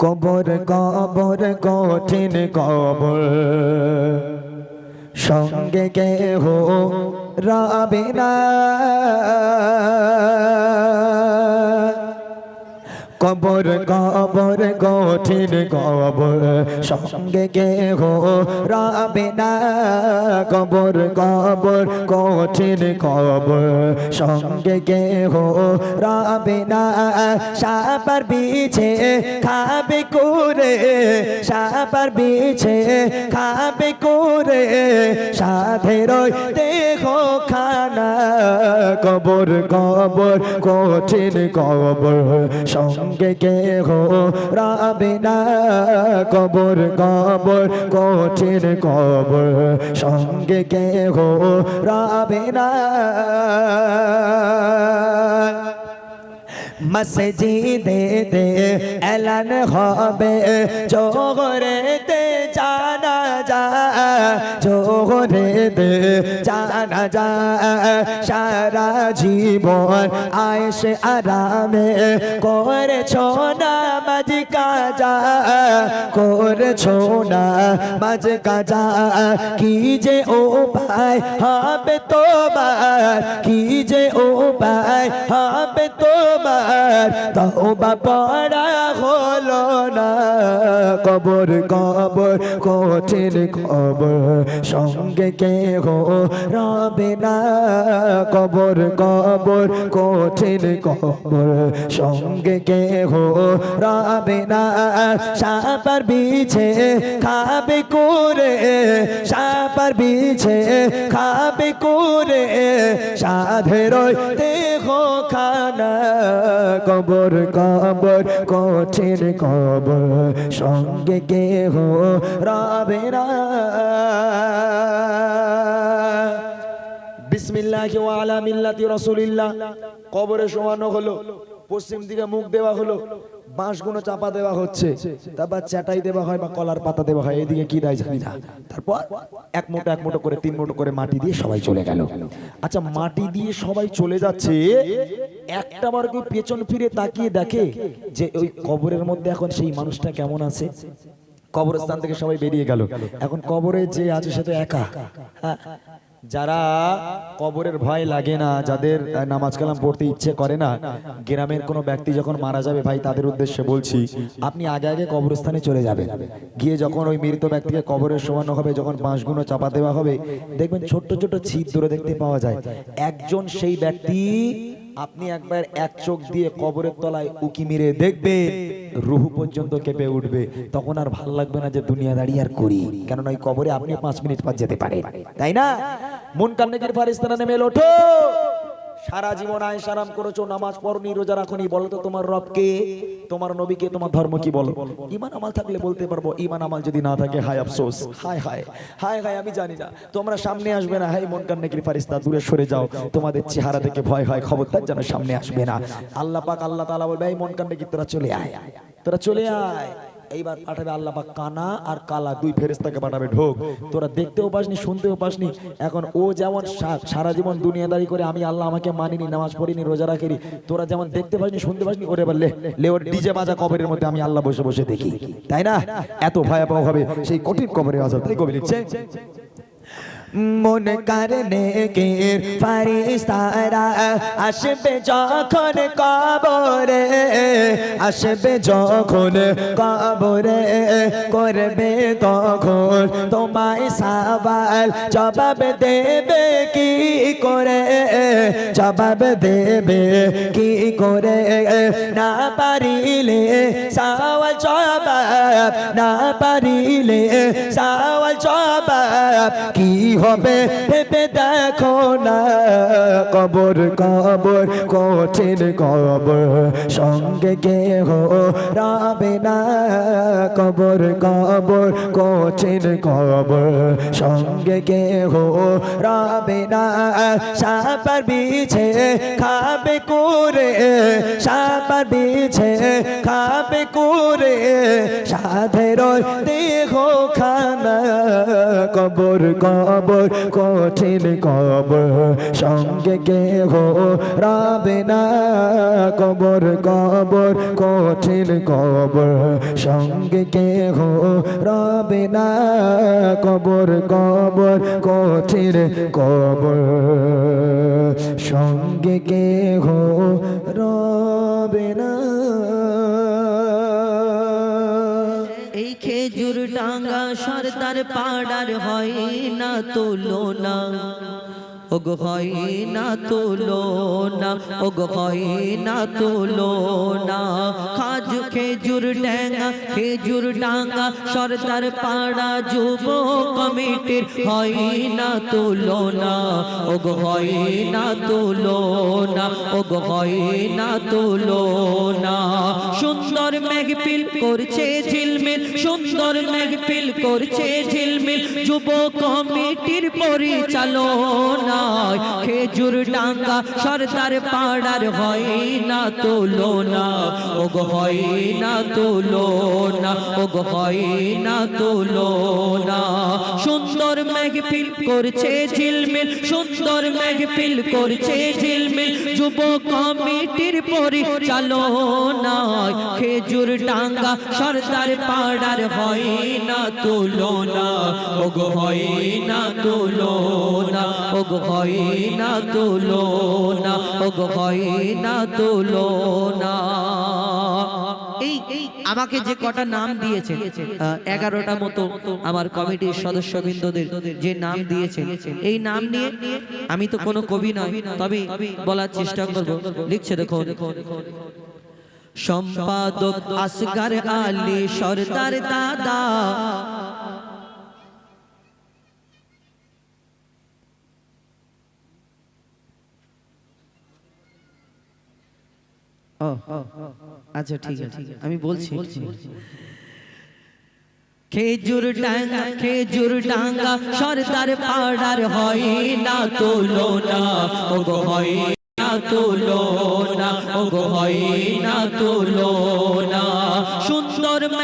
কবর কবর কঠিন কবর। সঙ্গে কে হো রাবে না। কবর কবর, কঠিন কবর। সঙ্গে কে হো রাবে না। কবর কবর, কঠিন কবর। সঙ্গে কে হো রাবে না। সাপার বিছে খাবে করে। সাপার বিছে খাবে করে। সাধের দেহ খানা। কবর কবর, কঠিন কবর। সঙ্গে কে হো রাবে না। কবর কবর, কঠিন কবর। সঙ্গে কে হো রাবে না। মসজিদে দে এলান হবে জানা যা জোহরেতে জানা যা, সারা জীবন আয়েশ আরামে করেছ না মাঝ কাজা, করেছ না মাঝ কাজা, কি যে ও পায় হবে তোমার, কি যে ও পায় হবে তোমার, তওবা পড়া হলো না। কবর কবর, কঠিন কবর। সঙ্গে কে হো রবে না। কবর কবর, কঠিন কবর। সঙ্গে কে হো রবে না। সাপার বিছে খাবে করে সাপার বিছে খাবে করে। সাধের খানা কবর কবর, কঠিন কবর, সঙ্গে কে হো রাবেরা বিসমিল্লাহ আলা মিল্লাতি রাসূলিল্লাহ। কবরে শোয়ানো হলো, পশ্চিম দিকে মুখ দেওয়া হলো বাঁশগুলো চাপা দেওয়া হচ্ছে, তারপর চাটাই দেওয়া হয় বা কলার পাতা দেওয়া হয়, এদিকে কি দেয় জানি না। তারপর এক মুঠো এক মুঠো করে, তিন মুঠো করে মাটি দিয়ে সবাই চলে গেল। আচ্ছা মাটি দিয়ে সবাই চলে যাচ্ছে, একটা বার কি পেছন ফিরে তাকিয়ে দেখে যে ওই কবরের মধ্যে এখন সেই মানুষটা কেমন আছে? কবরস্থান থেকে সবাই বেরিয়ে গেল। এখন কবরে যে আছে সে তো একা। হ্যাঁ যারা কবরের ভয় লাগে না, যাদের নামাজ কালাম পড়তে ইচ্ছে করে না, গ্রামের কোনো ব্যক্তি যখন মারা যাবে ভাই, তাদের উদ্দেশ্যে বলছি, আপনি আগে আগে কবরস্থানে চলে যাবেন। গিয়ে যখন ওই মৃত ব্যক্তিকে কবরের সমানো হবে, যখন বাঁশগুলো চাপা দেওয়া হবে, দেখবেন ছোট্ট ছোট্ট ছিদ্র দেখতে পাওয়া যায়। একজন সেই ব্যক্তি আপনি একবার এক চোখ দিয়ে কবরের তলায় উকি মেরে দেখবেন, রুহু পর্যন্ত কেঁপে উঠবে। তখন আর ভালো লাগবে না যে দুনিয়া দাঁড়িয়ে আর করি। কেননা ওই কবরে আপনি পাঁচ মিনিট পর যেতে পারেন। তাই না? মন কান্নে ফারিস্তানা নেমে ওঠো! সারা জীবন আয় সারাম করেছ, নামাজ পড়নি, রোজা রাখনি, বলো তো তোমার রবকে তোমার নবীকে, তোমার ধর্ম কি বলো? ইমান আমাল থাকলে বলতে পারব ইমান আমাল যদি না থাকে, হায় আফসোস, হায় হায় হায় হায়, আমি জানি না। তোমরা সামনে আসবে না হাই মন কান্নাকির ফারিস্তা দূরে সরে যাও। তোমাদের চেহারা দেখে ভয় হয়, খবরদার যেন সামনে আসবে না। আল্লাহ পাক, আল্লাহ তাআলা বলবে, এই মন কান্নাকি তোরা চলে আয়, তোরা চলে আয়। এইবার পাঠাবে আল্লাহ পাক কানা আর কালা দুই ফেরেস্তাকে পাঠাবে ঢোক। তোরা দেখতেও পাসনি, শুনতেও পাসনি। এখন ও যেমন সারা জীবন দুনিয়াদারি করে আমি আল্লাহ আমাকে মানিনি, নামাজ পড়িনি, রোজা রাখিনি, তোরা যেমন দেখতে পাসনি, শুনতে পাসনি, ওরে বললে লে ওর ডিজে বাজা কবরের মধ্যে আমি আল্লাহ বসে বসে দেখি। তাই না? এত ভয়াবহ হবে সেই কঠিন কবরে আজাব। তাই কবি লিখছে মন কারণে কে ফারিস্তারা আসবে যখন কবরে, আসবে যখন কবরে, করবে তখন তোমায় সাবাল জবাব দেবে কি করে? জবাব দেবে কি করে? না পারিলে সাওয়াল, জবাব, না পারিলে সাওয়াল, জবাব কি হবে? ভেবে দেখো না, কবর কবর, কঠিন কবর। সঙ্গে কে হো রাবে না, কবর কবর, কঠিন কবর। সঙ্গে কে হো রাবে না সাপার বিছে খাবে করে সাপার বিছে খাবে করে। সাধের দেহ খানা, কবর কবর কঠিন কবর, সঙ্গে কেহ রাবে না। কবর কবর, কঠিন কবর, সঙ্গে কেহ রবে না। কবর কবর, কঠিন কবর, সঙ্গে কেহ রবে না পাড়ার হয় না তোলো না ওগ হয় না তোলো না, ওগ হয় না তোলো না। খাজ খেজুর ডাঙ্গা খেজুর ডাঙ্গা সরদার পাড়া যুব কমিটির হয় না তোলো না। ওগ হয় না তোলো না, ওগ হয় না তোলো না। সুন্দর মেঘপিল করছে ঝিলমিল, সুন্দর মেঘপিল করছে ঝিলমিল। যুব কমিটির পরিচালনায় খেজুর ডাঙ্গা সরদার পাড়ার হয় না তোলো না ওগ হয় না তোলো না ওগ হয় না তোলো না সুন্দর মেঘপিল করছে ঝিলমিল, সুন্দর মেঘপিল করছে ঝিলমিল। যুব কমিটির পরিচালনায় খেজুর ডাঙ্গা সরদার পাড়ার হয় না তোলো না ওগ হয় না তোলো না ওগ হয় তোলো না ওগ হয় তোলো না। এই এই আমাকে যে কটা নাম দিয়েছে এগারোটা মতো আমার কমিটির সদস্যবৃন্দদের যে নাম দিয়েছে এই নাম নিয়ে আমি তো কোনো কবি নয় তবে বলার চেষ্টা করব। লিখছে দেখো সম্পাদক আসগার আলী, সরদার দাদা ও আচ্ছা ঠিক আছে আমি বলছি খেজুর ডাঙ্গা খেজুর ডাঙ্গা সরদার পাড়ার হয় না তোলো না ও হয় না তোলো না ও হয় না তোলো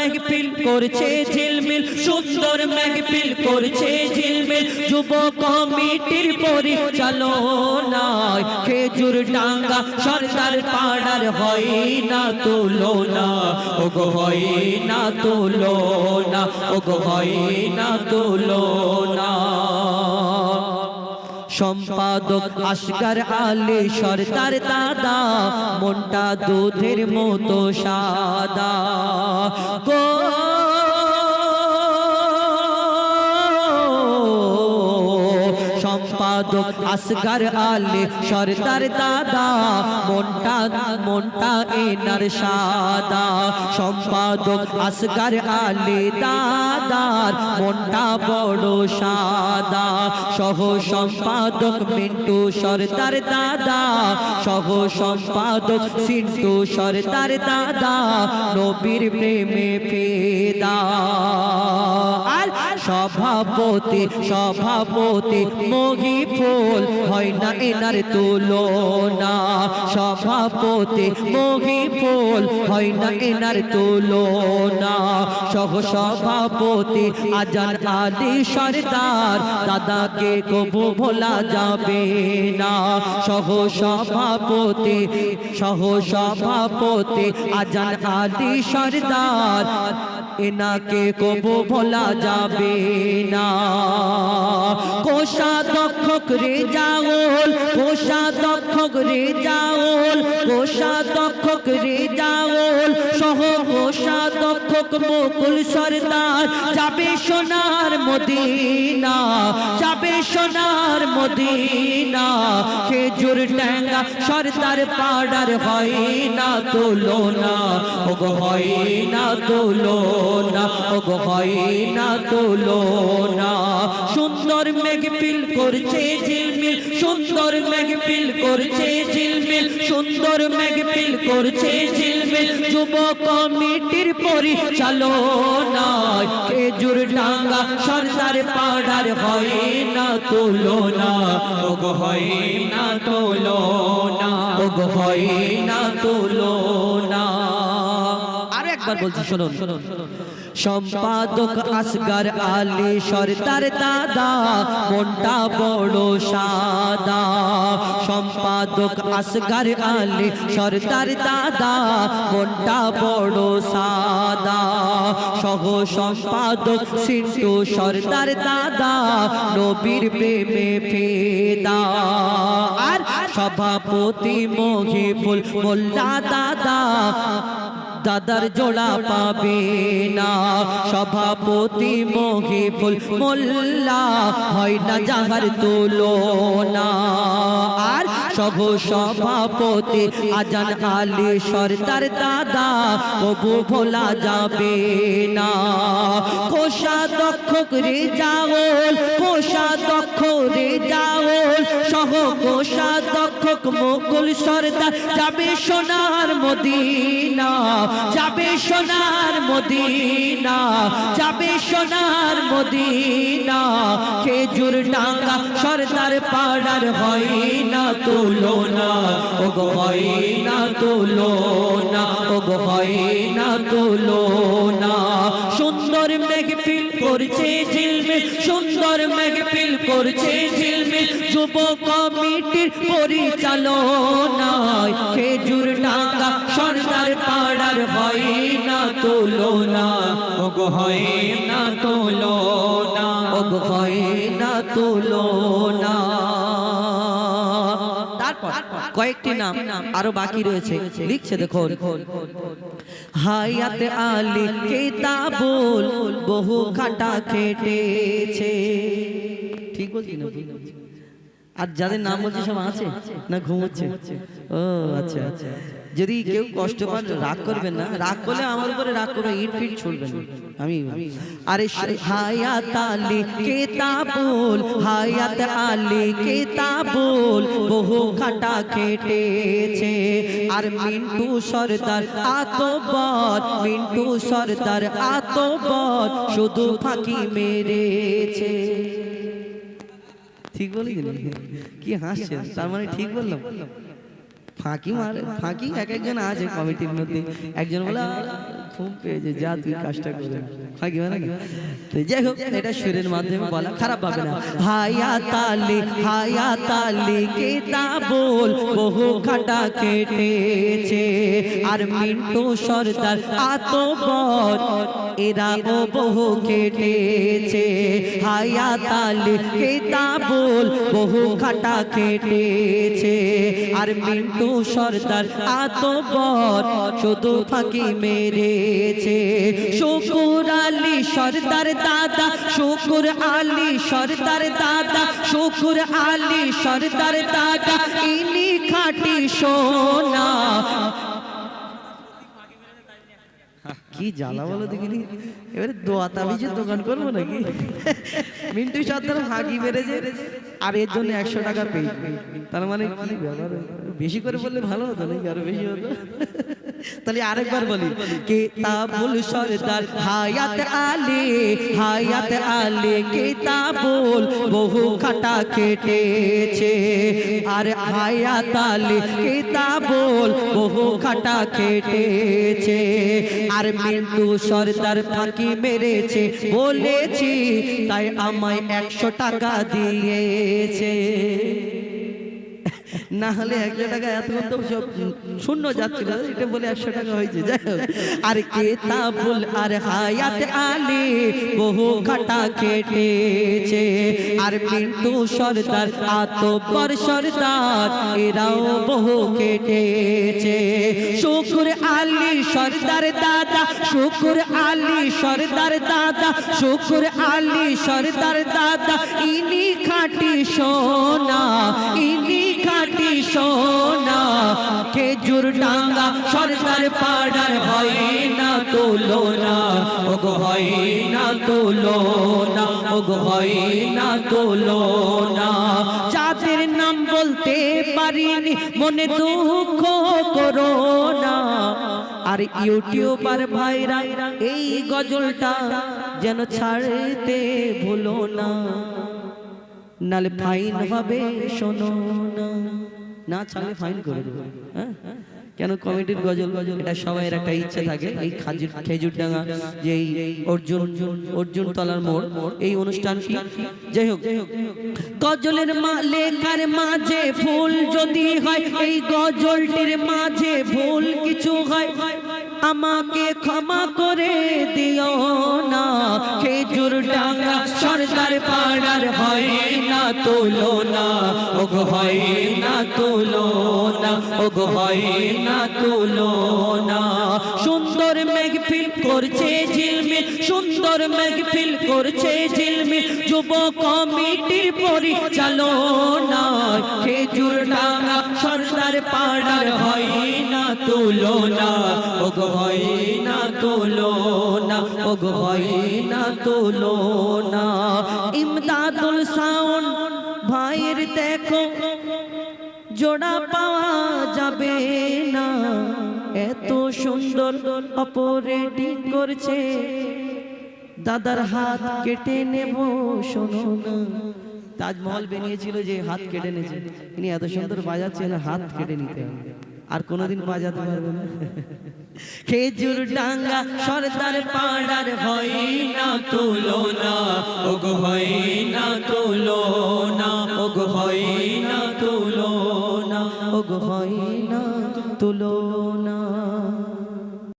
মেঘপিল করছে ঝিলমিল, সুন্দর মেঘপিল করছে ঝিলমিল। যুব কমিটির পরিচালনায় খেজুর ডাঙ্গা সরদার পাড়ার হয় না তোলো না ও গো হয় না তোলো না ও গো হয় না তোলো না সম্পাদক আসগার আলী সরদার দাদা মনটা দুধের মতো সাদা। সম্পাদক আসগার আলী, সরদার দাদা, মনটা মনটা এনার সাদা সম্পাদক, আসগার আলী দাদার, মনটা বড় সাদা। সহ সম্পাদক, মিন্টু সরদার দাদা। সহ সম্পাদক, সিন্টু সরদার দাদা। নবীর প্রেমে ফেদা। সভাপতি সভাপতি মহি ফুল হয় না এনার তুলনা। সভাপতি মহি ফুল হয় না এনার তুলনা। সহ সভাপতি আজান আলী সরদার, দাদাকে কবু ভোলা যাবে না। সহ সভাপতি সহ সভাপতি আজান আলী সরদার, এনাকে কবু ভোলা যাবে না। কোষা কোষাধ্যক্ষ রে যাওল পোষা দক্ষক রে যাওল পোষা দক্ষক রে যাওল সহ পোষা দক্ষক মুকুল সরদার। যাবে সোনার মদিনা, যাবে সোনার মদিনা খেজুর ট্যাঙ্গা, সরদার পাড়ার হয় না তোলো না ওগো হয় না তোলো না ওগো হয় না তোলো না সুন্দর মেঘপিল করছে ঝিলমিল, সুন্দর মেঘপিল করছে ঝিলমিল, সুন্দর মেঘপিল করছে ঝিলমিল। যুব কমিটির পরিচালনায় খেজুর ডাঙ্গা সরদার পাড়ার হয় না তোলো না ওগো হয় না তোলো না। হয় না তোলো না। একবার বলছি শুনুন সম্পাদক আসগার আলী সরদার দাদা মনটা বড় সাদা। সম্পাদক আসগার আলী সরদার দাদা মনটা বড় সাদা। সহ সম্পাদক সিন্টু সরদার দাদা নবীর প্রেমে ফেদা। আর সভাপতি মহিবুল মোল্লা দাদা দাদার জোড়া পাবে না। সভাপতি মহিবুল মোল্লা হয় না যাহার তুলনা। আর সহ সভাপতি আজান আলী সরদার দাদা কবু ভোলা যাবে না। কোষাধ্যক্ষ রে যাওল কোষাধ্যক্ষ রে যাওল সহ কোষাধ্যক্ষ মুকুল সরদার। যাবে সোনার মদিনা, যাবে সোনার মদিনা, যাবে সোনার মদিনা। খেজুর ডাঙ্গা সরদার পাড়ার হয় না তুলনা ও গো হয় না তুলনা ও গো হয় না তুলনা। সুন্দর মেঘপিল করছে ঝিলমিল, সুন্দর মেঘপিল করছে ঝিলমিল। যুব কমিটির পরিচালনায় খেজুর ডাঙ্গা সরদার পাড়ার হয় না তুলনা। ও গো হয় না তুলনা। হয় না তুলনা। তারপর কয়েকটি নাম আরও বাকি রয়েছে। লিখছে দেখো হায়াত আলী কিতাবুল বহু খাটা খেটেছে ঠিক বলছি না? আর যাদের নাম বলছে সব আছে? না ঘুমোচ্ছে? ও আচ্ছা আচ্ছা। যদি কেউ কষ্ট পান রাগ করবেন না। রাগ করলে আমার উপরে রাগ করে ইট ফিট ছুড়বেন না। আমি আরে হায়াত আলী কেতাবুল হায়াত আলী কেতাবুল বহু খাটা খেটেছে আর মিন্টু সরদার আতবর মিন্টু সরদার আতবর শুধু ফাঁকি মেরেছে। ঠিক বলি কি হাসছেন তার মানে ঠিক বললাম। ফাঁকি মারে, ফাঁকি এক একজন আছে কমিটির মধ্যে। একজন বলে ঘুম পেয়েছে, যা তুই কাজটা করে ফাঁকি মানে কি? তো যাই হোক এটা সুরের মাধ্যমে বলা খারাপ পাবে না। হায়া তালি হায়া তালি কেতাবুল বহু খাটা কেটেছে। আর মিন্টু সরদার আতবর এরা ও বহু কেটেছে। হায়া তালি কেতাবুল বহু খাটা কেটেছে। আর মিন্টু সরদার আতবর শুধু ফাঁকি মেরেছে। শুকুর আলী, সরদার দাদা, শুকুর আলী, সরদার দাদা, শুকুর আলী, সরদার দাদা, ইনি খাটি সোনা। কি জ্বালা বলো দেখিনি? এবারে দোয়া তাবিজের দোকান করব নাকি? মিন্টু সর্দার হাগি মেরেছে, আর এর জন্য একশো টাকা পেয়ে তার মানে বেশি করে বললে ভালো হতো নাকি? আরও বেশি হতো? তাহলে আরেকবার বলি কিতাবুল সরদার হায়াত আলী হায়াত আলী কিতাবুল বহু খাটা কেটেছে আর হায়াত আলী কিতাবুল বহু খাটা কেটেছে আর মিন্টু সরদার ফাঁকি মেরেছে বলেছি তাই আমায় একশো টাকা দিয়েছে। না হলে একশো টাকা এতক্ষণ তো সব শূন্য যাচ্ছিল এটা বলে একশো টাকা হয়েছে। যাই হোক। আর কেতাবুল আর হায়াত আলী বহু খাটা কেটেছে। আর মিন্টু সর্দার আতবর সর্দার এরাও বহু কেটেছে। শুকুর আলী সর্দার দাদা শুকুর আলী সর্দার দাদা শুকুর আলী সর্দার দাদা ইনি খাটি সোনা ইনি সোনা, খেজুর ডাঙ্গা সরদার পাড়ার হয় না তুলনা। ওগো হয় না তুলনা, ওগো হয় না তুলনা। যাদের নাম বলতে পারিনি, মনে দুঃখ করো না আর ইউটিউবার ভাইরা এই গজলটা যেন ছাড়তে ভুলো না। নালে ফাইন হবে, শোনো না। না ছাড়লে ফাইন করে দেবো। হ্যাঁ? কেন কমিটির গজল? এটা সবাইয়ের একটা ইচ্ছে থাকে। এই খাজুর খেজুর ডাঙা যে এই অর্জুন অর্জুন তলার মোড় এই অনুষ্ঠানটি যাই হোক গজলের মা লেখার মাঝে ফুল যদি হয় এই গজলটির মাঝে ফুল কিছু হয়। আমাকে ক্ষমা করে দিও না। খেজুর ডাঙ্গা সরদার পাড়ার হয় না, তোলো না। ওগ, হয় না, তোলো না। ওগ, হয় না, তোলো না। সুন্দর মেঘফিল করছে ঝিলমিল, সুন্দর মেঘফিল করছে ঝিলমিল। যুব কমিটির পরিচালনা খেজুর ডাঙ্গা সরদার পাড়ার হয় না তোলো না ওগ হয় না তোলো না ওগ হয় না তোলো না ইমদাদুল সাউন ভাইয়ের দেখো, জোড়া পাওয়া যাবে না। এত সুন্দর অপারেটিং করছে। দাদার হাত কেটে নেব, শোনো না। তাজমহল বেরিয়েছিল যে হাত কেটে নিয়েছে। তিনি এত সুন্দর বাজাচ্ছেন, হাত কেটে নিতে আর কোনোদিন বাজাতে পারবে না। খেজুর ডাঙ্গা সরদার পাড়ার হয় না তুলো না ওগ হয় না তুলো না ওগ হয় না তুলো না ওগ হয় না তুলো না